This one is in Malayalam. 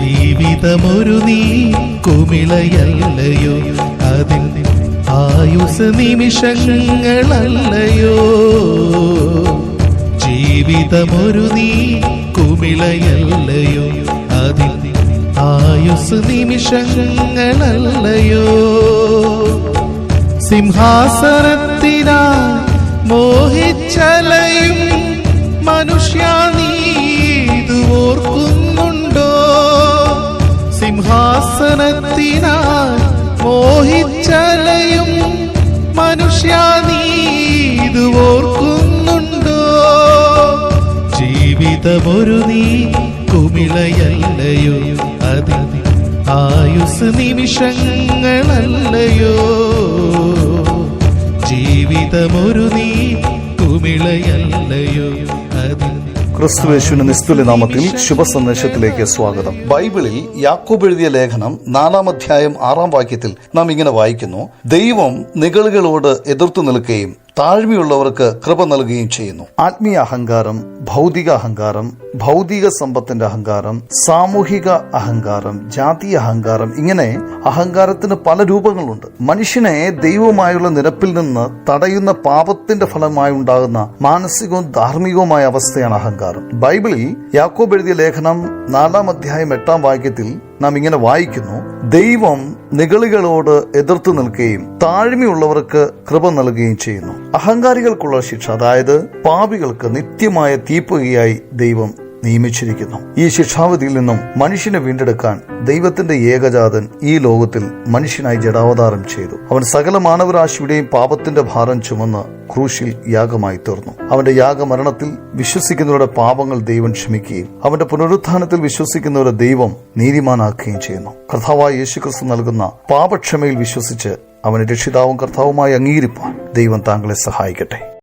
ജീവിതമൊരു നീ കുമിളയല്ലയോ? അതിൽ ആയുസ് നിമിഷങ്ങളല്ലയോ? ജീവിതമൊരു നീ കുമിളയല്ലയോ? അതിൽ ആയുസ് നിമിഷങ്ങളല്ലയോ? സിംഹാസനത്തിനാ മോഹിച്ചലയും മനുഷ്യ സിംഹാസനത്തിനാ മോഹിച്ചലയും മനുഷ്യ നീ ഇത് ഓർക്കുന്നുണ്ടോ? ജീവിതമൊരു നീ കുമിളയല്ലയോ? അതിൽ ആയുസ് നിമിഷങ്ങളല്ലയോ? ജീവിതമൊരു നീ കുമിളയല്ലയോ? അതിൽ ക്രിസ്തുവേശുവിന്റെ നിസ്തുല്യ നാമത്തിൽ ശുഭസന്ദേശത്തിലേക്ക് സ്വാഗതം. ബൈബിളിൽ യാക്കോബ് എഴുതിയ ലേഖനം നാലാം അധ്യായം ആറാം വാക്യത്തിൽ നാം ഇങ്ങനെ വായിക്കുന്നു ദൈവം നിഗളുകളോട് എതിർത്തു നിൽക്കുകയും താഴ്മയുള്ളവർക്ക് കൃപ നൽകുകയും ചെയ്യുന്നു. ആത്മീയ അഹങ്കാരം ഭൗതിക അഹങ്കാരം ഭൗതിക സമ്പത്തിന്റെ അഹങ്കാരം സാമൂഹിക അഹങ്കാരം ജാതി അഹങ്കാരം ഇങ്ങനെ അഹങ്കാരത്തിന് പല രൂപങ്ങളുണ്ട്. മനുഷ്യനെ ദൈവമായുള്ള നിരപ്പിൽ നിന്ന് തടയുന്ന പാപത്തിന്റെ ഫലമായി ഉണ്ടാകുന്ന മാനസികവും ധാർമ്മികവുമായ അവസ്ഥയാണ് അഹങ്കാരം. ബൈബിളിൽ യാക്കോബ് എഴുതിയ ലേഖനം നാലാം അധ്യായം എട്ടാം വാക്യത്തിൽ നാം ഇങ്ങനെ വായിക്കുന്നു ദൈവം നിഗളികളോട് എതിർത്തു നിൽക്കുകയും താഴ്മയുള്ളവർക്ക് കൃപ നൽകുകയും ചെയ്യുന്നു. അഹങ്കാരികൾക്കുള്ള ശിക്ഷ അതായത് പാപികൾക്ക് നിത്യമായ തീപ്പുകയായി ദൈവം നിയമിച്ചിരിക്കുന്നു. ഈ ശിക്ഷാവിധിയിൽ നിന്നും മനുഷ്യനെ വീണ്ടെടുക്കാൻ ദൈവത്തിന്റെ ഏകജാതൻ ഈ ലോകത്തിൽ മനുഷ്യനായി ജഡാവതാരം ചെയ്തു. അവൻ സകല മാനവരാശിയുടെയും പാപത്തിന്റെ ഭാരം ചുമന്ന് ക്രൂശിൽ യാഗമായി തീർന്നു. അവന്റെ യാഗമരണത്തിൽ വിശ്വസിക്കുന്നവരുടെ പാപങ്ങൾ ദൈവം ക്ഷമിക്കുകയും അവന്റെ പുനരുത്ഥാനത്തിൽ വിശ്വസിക്കുന്നവരെ ദൈവം നീതിമാനാക്കുകയും ചെയ്യുന്നു. കർത്താവായ യേശുക്രിസ്തു നൽകുന്ന പാപക്ഷമയിൽ വിശ്വസിച്ച് അവനെ രക്ഷിതാവും കർത്താവുമായി അംഗീകരിപ്പാൻ ദൈവം താങ്കളെ സഹായിക്കട്ടെ.